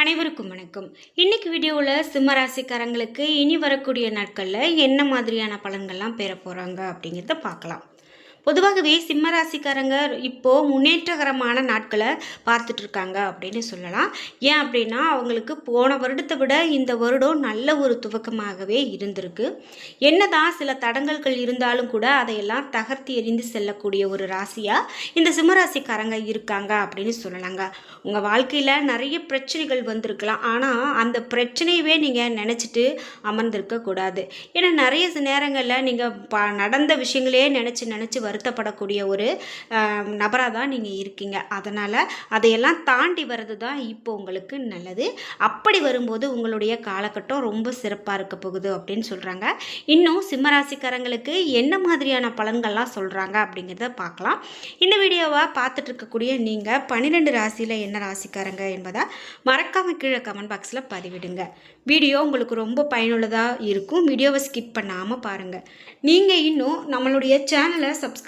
அனைவருக்கும் வணக்கம். இன்னைக்கு வீடியோவில் சிம்மராசிக்காரங்களுக்கு இனி வரக்கூடிய நாட்களில் என்ன மாதிரியான பலன்கள்லாம் பெற போகிறாங்க அப்படிங்கிறத பார்க்கலாம். பொதுவாகவே சிம்மராசிக்காரங்க இப்போது முன்னேற்றகரமான நாட்களை பார்த்துட்டு இருக்காங்க அப்படின்னு சொல்லலாம். ஏன் அப்படின்னா அவங்களுக்கு போன வருடத்தை விட இந்த வருடம் நல்ல ஒரு துவக்கமாகவே இருந்திருக்கு. என்னதான் சில தடங்கல்கள் இருந்தாலும் கூட அதையெல்லாம் தகர்த்தி எறிந்து செல்லக்கூடிய ஒரு ராசியாக இந்த சிம்மராசிக்காரங்க இருக்காங்க அப்படின்னு சொல்லலாங்க. உங்கள் வாழ்க்கையில் நிறைய பிரச்சனைகள் வந்திருக்கலாம். ஆனால் அந்த பிரச்சனையவே நீங்கள் நினச்சிட்டு அமர்ந்திருக்கக்கூடாது ஏன்னா நிறைய நேரங்களில் நீங்கள் ப நடந்த விஷயங்களே நினச்சி நினச்சி வருத்தப்படக்கூடிய ஒரு நபராக தான் நீங்கள் இருக்கீங்க. அதனால் அதையெல்லாம் தாண்டி வர்றது தான் இப்போ உங்களுக்கு நல்லது. அப்படி வரும்போது உங்களுடைய காலகட்டம் ரொம்ப சிறப்பாக இருக்க போகுது அப்படின்னு சொல்கிறாங்க இன்னும் சிம்மராசிக்காரங்களுக்கு என்ன மாதிரியான பலன்கள்லாம் சொல்கிறாங்க அப்படிங்கிறத பார்க்கலாம். இந்த வீடியோவை பார்த்துட்டு இருக்கக்கூடிய நீங்கள் பன்னிரெண்டு ராசியில் என்ன ராசிக்காரங்க என்பதை மறக்காமல் கீழே கமெண்ட் பாக்ஸில் பதிவிடுங்க. வீடியோ உங்களுக்கு ரொம்ப பயனுள்ளதாக இருக்கும். வீடியோவை ஸ்கிப் பண்ணாமல் பாருங்கள் நீங்கள் இன்னும் நம்மளுடைய சேனலை சப்ஸ்கிரைப்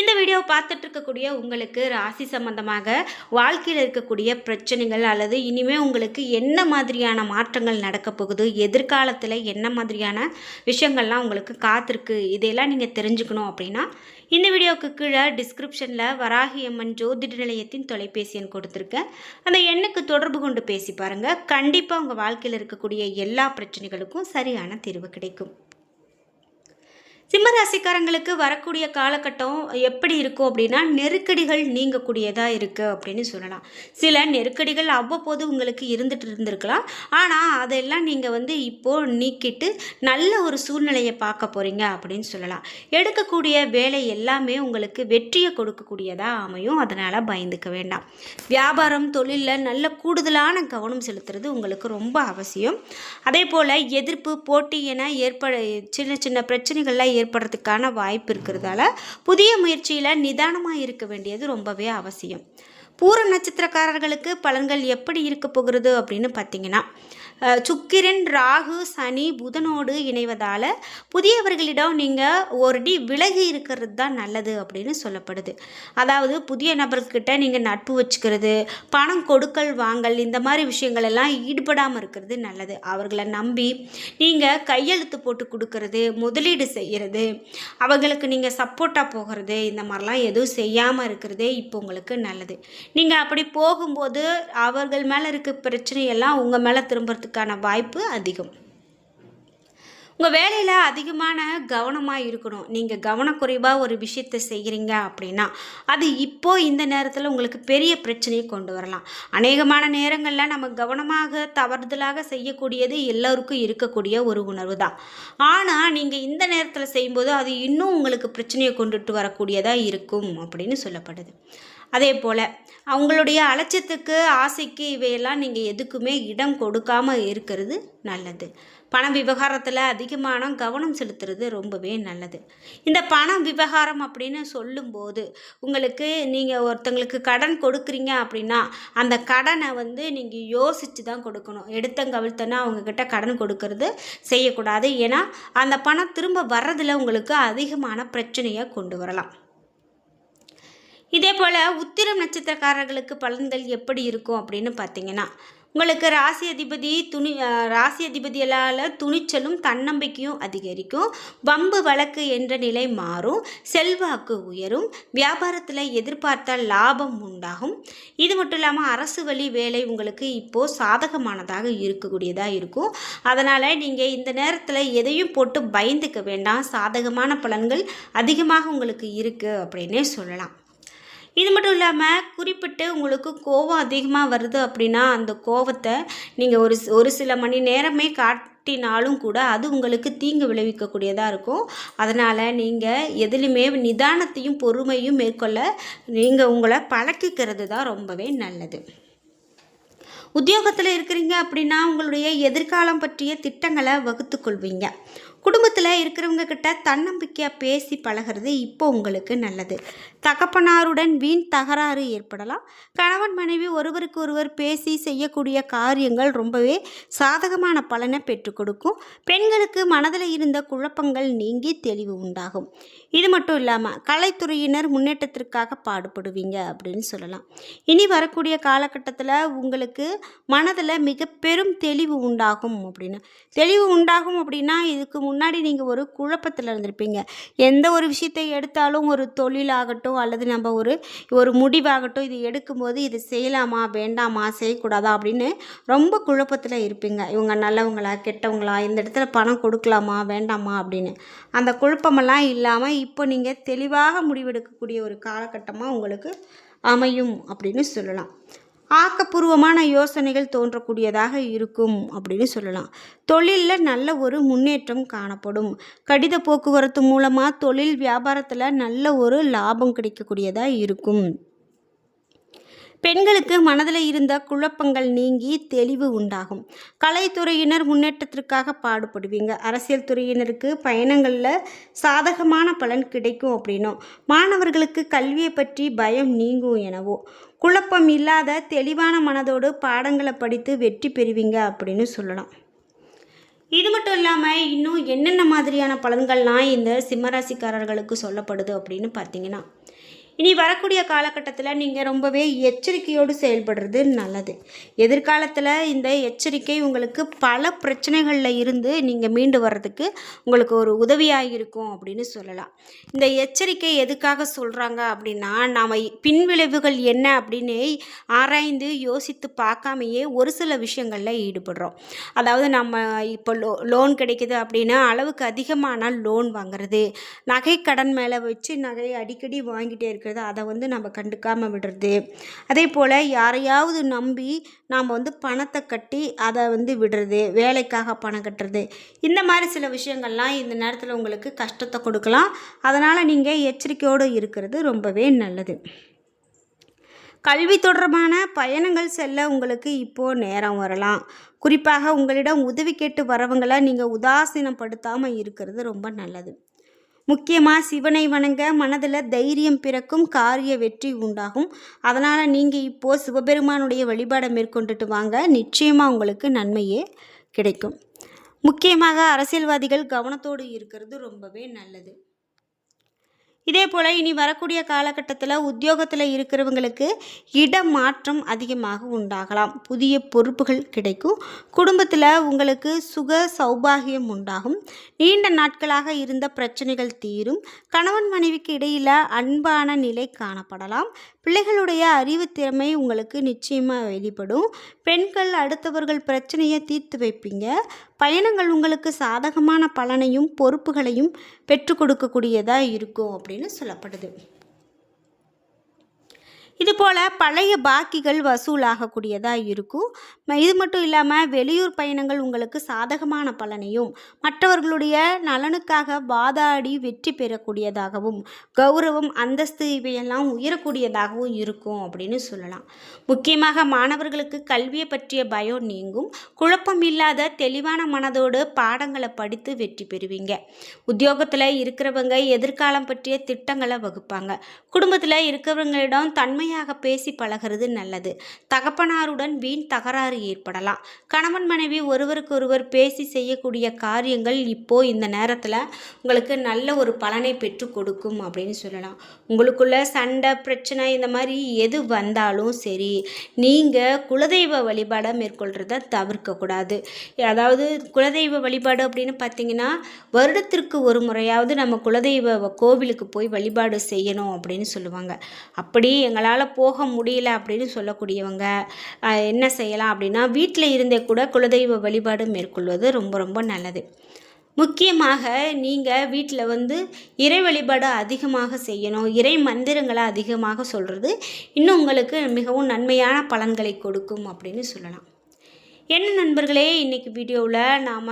இந்த வீடியோ பார்த்துட்டு இருக்கக்கூடிய உங்களுக்கு ராசி சம்பந்தமாக வாழ்க்கையில் இருக்கக்கூடிய பிரச்சனைகள் அல்லது இனிமேல் உங்களுக்கு என்ன மாதிரியான மாற்றங்கள் நடக்க போகுது எதிர்காலத்தில் என்ன மாதிரியான விஷயங்கள்லாம் உங்களுக்கு காத்திருக்கு இதையெல்லாம் நீங்கள் தெரிஞ்சுக்கணும் அப்படின்னா இந்த வீடியோவுக்கு கீழே டிஸ்கிரிப்ஷனில் வராகி அம்மன் ஜோதிட நிலையத்தின் தொலைபேசி எண் கொடுத்துருக்கேன். அந்த எண்ணுக்கு தொடர்பு கொண்டு பேசி பாருங்கள் கண்டிப்பாக உங்கள் வாழ்க்கையில் இருக்கக்கூடிய எல்லா பிரச்சனைகளுக்கும் சரியான தீர்வு கிடைக்கும். சிம்மராசிக்காரங்களுக்கு வரக்கூடிய காலகட்டம் எப்படி இருக்கும் அப்படின்னா நெருக்கடிகள் நீங்கக்கூடியதாக இருக்குது அப்படின்னு சொல்லலாம். சில நெருக்கடிகள் அவ்வப்போது உங்களுக்கு இருந்துட்டு இருந்திருக்கலாம். ஆனால் அதெல்லாம் நீங்கள் வந்து இப்போது நீக்கிட்டு நல்ல ஒரு சூழ்நிலையை பார்க்க போகிறீங்க அப்படின்னு சொல்லலாம். எடுக்கக்கூடிய வேலை எல்லாமே உங்களுக்கு வெற்றியை கொடுக்கக்கூடியதாக அமையும். அதனால் பயந்துக்க வேண்டாம். வியாபாரம் தொழிலில் நல்ல கூடுதலான கவனம் செலுத்துறது உங்களுக்கு ரொம்ப அவசியம். அதே போல் எதிர்ப்பு போட்டி என ஏற்பட சின்ன சின்ன பிரச்சனைகள்லாம் ஏற்படுறதுக்கான வாய்ப்பு இருக்கிறதால புதிய முயற்சியில் நிதானமாக இருக்க வேண்டியது ரொம்பவே அவசியம். பூர நட்சத்திரக்காரர்களுக்கு பலன்கள் எப்படி இருக்க போகிறது அப்படின்னு பார்த்தீங்கன்னா சுக்கிரன் ராகு சனி புதனோடு இணைவதால் புதியவர்களிடம் நீங்கள் ஒருடி விலகி இருக்கிறது தான் நல்லது அப்படின்னு சொல்லப்படுது. அதாவது புதிய நபர்கிட்ட நீங்கள் நட்பு வச்சுக்கிறது பணம் கொடுக்கல் வாங்கல் இந்த மாதிரி விஷயங்கள் எல்லாம் ஈடுபடாமல் இருக்கிறது நல்லது. அவர்களை நம்பி நீங்கள் கையெழுத்து போட்டு கொடுக்கறது முதலீடு செய்கிறது அவங்களுக்கு நீங்கள் சப்போர்ட்டாக போகிறது இந்த மாதிரிலாம் எதுவும் செய்யாமல் இருக்கிறதே இப்போ உங்களுக்கு நல்லது. நீங்கள் அப்படி போகும்போது அவர்கள் மேலே இருக்க பிரச்சனையெல்லாம் உங்கள் மேலே திரும்புறதுக்கான வாய்ப்பு அதிகம். உங்கள் வேலையில் அதிகமான கவனமாக இருக்கணும். நீங்கள் கவனக்குறைவாக ஒரு விஷயத்தை செய்கிறீங்க அப்படின்னா அது இப்போ இந்த நேரத்தில் உங்களுக்கு பெரிய பிரச்சனையை கொண்டு வரலாம். அநேகமான நேரங்களில் நம்ம கவனமாக தவறுதலாக செய்யக்கூடியது எல்லோருக்கும் இருக்கக்கூடிய ஒரு உணர்வு தான். ஆனால் நீங்கள் இந்த நேரத்தில் செய்யும்போது அது இன்னும் உங்களுக்கு பிரச்சனையை கொண்டுட்டு வரக்கூடியதாக இருக்கும் அப்படின்னு சொல்லப்படுது. அதே போல் அவங்களுடைய அலட்சியத்துக்கு ஆசைக்கு இவையெல்லாம் நீங்கள் எதுக்குமே இடம் கொடுக்காமல் இருக்கிறது நல்லது. பண விவகாரத்தில் அதிகமான கவனம் செலுத்துறது ரொம்பவே நல்லது. இந்த பண விவகாரம் அப்படின்னு சொல்லும்போது உங்களுக்கு நீங்கள் ஒருத்தங்களுக்கு கடன் கொடுக்குறீங்க அப்படின்னா அந்த கடனை வந்து நீங்கள் யோசித்து தான் கொடுக்கணும் எடுத்தங்கவிழ்த்தனா அவங்கக்கிட்ட கடன் கொடுக்கறது செய்யக்கூடாது. ஏன்னா அந்த பணம் திரும்ப வர்றதில் உங்களுக்கு அதிகமான பிரச்சனையை கொண்டு வரலாம். இதே போல் உத்திரம் நட்சத்திரக்காரர்களுக்கு பலன்கள் எப்படி இருக்கும் அப்படின்னு பார்த்தீங்கன்னா உங்களுக்கு ராசி அதிபதி துணி ராசி அதிபதிகளால் துணிச்சலும் தன்னம்பிக்கையும் அதிகரிக்கும். வம்பு வழக்கு என்ற நிலை மாறும். செல்வாக்கு உயரும். வியாபாரத்தில் எதிர்பார்த்த லாபம் உண்டாகும். இது மட்டும் இல்லாமல் அரசு வழி வேலை உங்களுக்கு இப்போது சாதகமானதாக இருக்கக்கூடியதாக இருக்கும். அதனால் நீங்கள் இந்த நேரத்தில் எதையும் போட்டு பயந்துக்க வேண்டாம். சாதகமான பலன்கள் அதிகமாக உங்களுக்கு இருக்குது அப்படின்னே சொல்லலாம். இது மட்டும் இல்லாமல் குறிப்பிட்டு உங்களுக்கு கோவம் அதிகமாக வருது அப்படின்னா அந்த கோவத்தை நீங்கள் ஒரு ஒரு சில மணி நேரமே காட்டினாலும் கூட அது உங்களுக்கு தீங்கு விளைவிக்கக்கூடியதாக இருக்கும். அதனால் நீங்கள் எதுலையுமே நிதானத்தையும் பொறுமையும் மேற்கொள்ள நீங்கள் உங்களை பழக்கிக்கிறது தான் ரொம்பவே நல்லது. உத்தியோகத்தில் இருக்கிறீங்க அப்படின்னா உங்களுடைய எதிர்காலம் பற்றிய திட்டங்களை வகுத்து கொள்வீங்க. குடும்பத்தில் இருக்கிறவங்க கிட்ட தன்னம்பிக்கையாக பேசி பழகிறது இப்போ உங்களுக்கு நல்லது. தகப்பனாருடன் வீண் தகராறு ஏற்படலாம். கணவன் மனைவி ஒருவருக்கு ஒருவர் பேசி செய்யக்கூடிய காரியங்கள் ரொம்பவே சாதகமான பலனை பெற்றுக் கொடுக்கும். பெண்களுக்கு மனதில் இருந்த குழப்பங்கள் நீங்கி தெளிவு உண்டாகும். இது மட்டும் இல்லாமல் கலைத்துறையினர் முன்னேற்றத்திற்காக பாடுபடுவீங்க அப்படின்னு சொல்லலாம். இனி வரக்கூடிய காலகட்டத்தில் உங்களுக்கு மனதில் மிக பெரும் தெளிவு உண்டாகும் அப்படின்னு. தெளிவு உண்டாகும் அப்படின்னா இதுக்கு முன்னாடி நீங்கள் ஒரு குழப்பத்தில் இருந்திருப்பீங்க. எந்த ஒரு விஷயத்தை எடுத்தாலும் ஒரு தொழிலாகட்டும் அல்லது நம்ம ஒரு ஒரு முடிவாகட்டும் இது எடுக்கும்போது இது செய்யலாமா வேண்டாமா செய்யக்கூடாதா அப்படின்னு ரொம்ப குழப்பத்தில் இருப்பீங்க. இவங்க நல்லவங்களா கெட்டவங்களா இந்த இடத்துல பணம் கொடுக்கலாமா வேண்டாமா அப்படின்னு. அந்த குழப்பமெல்லாம் இல்லாமல் இப்போ நீங்கள் தெளிவாக முடிவெடுக்கக்கூடிய ஒரு காலகட்டமாக உங்களுக்கு அமையும் அப்படின்னு சொல்லலாம். ஆக்கப்பூர்வமான யோசனைகள் தோன்றக்கூடியதாக இருக்கும் அப்படின்னு சொல்லலாம். தொழிலில் நல்ல ஒரு முன்னேற்றம் காணப்படும். கடித போக்குவரத்து மூலமாக தொழில் வியாபாரத்தில் நல்ல ஒரு லாபம் கிடைக்கக்கூடியதாக இருக்கும். பெண்களுக்கு மனதில் இருந்த குழப்பங்கள் நீங்கி தெளிவு உண்டாகும். கலைத்துறையினர் முன்னேற்றத்திற்காக பாடுபடுவீங்க. அரசியல் துறையினருக்கு பயணங்களில் சாதகமான பலன் கிடைக்கும் அப்படின்னும். மாணவர்களுக்கு கல்வியை பற்றி பயம் நீங்கும் எனவோ? குழப்பம் இல்லாத தெளிவான மனதோடு பாடங்களை படித்து வெற்றி பெறுவீங்க அப்படின்னு சொல்லலாம். இது மட்டும் இல்லாமல் இன்னும் என்னென்ன மாதிரியான பலன்கள்லாம் இந்த சிம்மராசிக்காரர்களுக்கு சொல்லப்படுது அப்படின்னு பார்த்தீங்கன்னா இனி வரக்கூடிய காலகட்டத்தில் நீங்கள் ரொம்பவே எச்சரிக்கையோடு செயல்படுறது நல்லது. எதிர்காலத்தில் இந்த எச்சரிக்கை உங்களுக்கு பல பிரச்சனைகளில் இருந்து நீங்கள் மீண்டு வர்றதுக்கு உங்களுக்கு ஒரு உதவியாக இருக்கும் அப்படின்னு சொல்லலாம். இந்த எச்சரிக்கை எதுக்காக சொல்கிறாங்க அப்படின்னா நாம் பின்விளைவுகள் என்ன அப்படின்னு ஆராய்ந்து யோசித்து பார்க்காமையே ஒரு சில விஷயங்களில் ஈடுபடுறோம். அதாவது நம்ம இப்போ லோ லோன் கிடைக்குது அப்படின்னா அளவுக்கு அதிகமான லோன் வாங்குறது நகை கடன் மேலே வச்சு நகையை அடிக்கடி வாங்கிட்டே இருக்கிறது அதை வந்து நம்ம கண்டுக்காமல் விடுறது. அதே போல் யாரையாவது நம்பி நாம் வந்து பணத்தை கட்டி அதை வந்து விடுறது வேலைக்காக பணம் கட்டுறது. இந்த மாதிரி சில விஷயங்கள்லாம் இந்த நேரத்தில் உங்களுக்கு கஷ்டத்தை கொடுக்கலாம். அதனால் நீங்கள் எச்சரிக்கையோடு இருக்கிறது ரொம்பவே நல்லது. கல்வி தொடர்பான பயணங்கள் செல்ல உங்களுக்கு இப்போது நேரம் வரலாம். குறிப்பாக உங்களிடம் உதவி கேட்டு வரவங்களை நீங்கள் உதாசீனப்படுத்தாமல் இருக்கிறது ரொம்ப நல்லது. முக்கியமாக சிவனை வணங்க மனதில் தைரியம் பிறக்கும் காரிய வெற்றி உண்டாகும். அதனால் நீங்கள் இப்போது சிவபெருமானுடைய வழிபாடை மேற்கொண்டுட்டு வாங்க. நிச்சயமாக உங்களுக்கு நன்மையே கிடைக்கும். முக்கியமாக அரசியல்வாதிகள் கவனத்தோடு இருக்கிறது ரொம்பவே நல்லது. இதே போல் இனி வரக்கூடிய காலகட்டத்தில் உத்தியோகத்தில் இருக்கிறவங்களுக்கு இடமாற்றம் அதிகமாக உண்டாகலாம். புதிய பொறுப்புகள் கிடைக்கும். குடும்பத்தில் உங்களுக்கு சுக சௌபாகியம் உண்டாகும். நீண்ட நாட்களாக இருந்த பிரச்சனைகள் தீரும். கணவன் மனைவிக்கு இடையில் அன்பான நிலை காணப்படலாம். பிள்ளைகளுடைய அறிவு திறமை உங்களுக்கு நிச்சயமாக வெளிப்படும். பெண்கள் அடுத்தவர்கள் பிரச்சனையை தீர்த்து வைப்பீங்க. பயணங்கள் உங்களுக்கு சாதகமான பலனையும் பொறுப்புகளையும் பெற்றுக் கொடுக்கக்கூடியதாக இருக்கும் அப்படின்னு சொல்லப்படுது. இதுபோல் பழைய பாக்கிகள் வசூலாகக்கூடியதாக இருக்கும். இது மட்டும் இல்லாமல் வெளியூர் பயணங்கள் உங்களுக்கு சாதகமான பலனையும் மற்றவர்களுடைய நலனுக்காக வாதாடி வெற்றி பெறக்கூடியதாகவும் கௌரவம் அந்தஸ்து இவையெல்லாம் உயரக்கூடியதாகவும் இருக்கும் அப்படின்னு சொல்லலாம். முக்கியமாக மாணவர்களுக்கு கல்வியை பற்றிய பயம் நீங்கும். குழப்பம் இல்லாத தெளிவான மனதோடு பாடங்களை படித்து வெற்றி பெறுவீங்க. உத்தியோகத்தில் இருக்கிறவங்க எதிர்காலம் பற்றிய திட்டங்களை வகுப்பாங்க. குடும்பத்தில் இருக்கிறவங்களிடம் தன்மையாக பேசி பழகிறது நல்லது. தகப்பனாருடன் வீண் தகராறு ஏற்படலாம். கணவன் மனைவி ஒருவருக்கொருவர் பேசி செய்யக்கூடிய காரியங்கள் இப்போ இந்த நேரத்தில் உங்களுக்கு நல்ல ஒரு பலனை பெற்று கொடுக்கும் அப்படின்னு சொல்லலாம். உங்களுக்குள்ள சண்டை பிரச்சனை இந்த மாதிரி எது வந்தாலும் சரி நீங்கள் குலதெய்வ வழிபாடை மேற்கொள்கிறத தவிர்க்கக்கூடாது அதாவது குலதெய்வ வழிபாடு அப்படின்னு பார்த்தீங்கன்னா வருடத்திற்கு ஒரு முறையாவது நம்ம குலதெய்வ கோவிலுக்கு போய் வழிபாடு செய்யணும் அப்படின்னு சொல்லுவாங்க. அப்படி எங்களால் போக முடியல அப்படின்னு சொல்லக்கூடியவங்க என்ன செய்யலாம் அப்படின்னா வீட்டில் இருந்தே கூட குலதெய்வ வழிபாடு மேற்கொள்வது ரொம்ப ரொம்ப நல்லது. முக்கியமாக நீங்கள் வீட்டில் வந்து இறை வழிபாடு அதிகமாக செய்யணும் இறை மந்திரங்களை அதிகமாக சொல்கிறது இன்னும் உங்களுக்கு மிகவும் நன்மையான பலன்களை கொடுக்கும் அப்படின்னு சொல்லலாம். என்ன நண்பர்களே இன்றைக்கி வீடியோவில் நாம்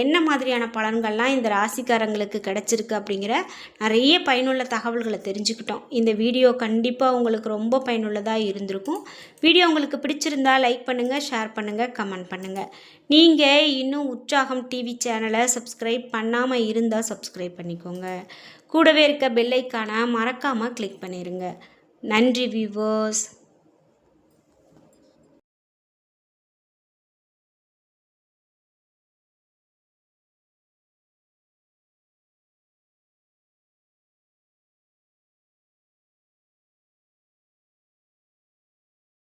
என்ன மாதிரியான பலன்கள்லாம் இந்த ராசிக்காரங்களுக்கு கிடச்சிருக்கு அப்படிங்கிற நிறைய பயனுள்ள தகவல்களை தெரிஞ்சுக்கிட்டோம். இந்த வீடியோ கண்டிப்பாக உங்களுக்கு ரொம்ப பயனுள்ளதாக இருந்திருக்கும். வீடியோ உங்களுக்கு பிடிச்சிருந்தா லைக் பண்ணுங்கள் ஷேர் பண்ணுங்கள் கமெண்ட் பண்ணுங்கள் நீங்கள் இன்னும் உற்சாகம் டிவி சேனலை சப்ஸ்கிரைப் பண்ணாமல் இருந்தால் சப்ஸ்கிரைப் பண்ணிக்கோங்க. கூடவே இருக்க பெல்லைக்கான மறக்காமல் கிளிக் பண்ணிடுங்க நன்றி வியூவர்ஸ்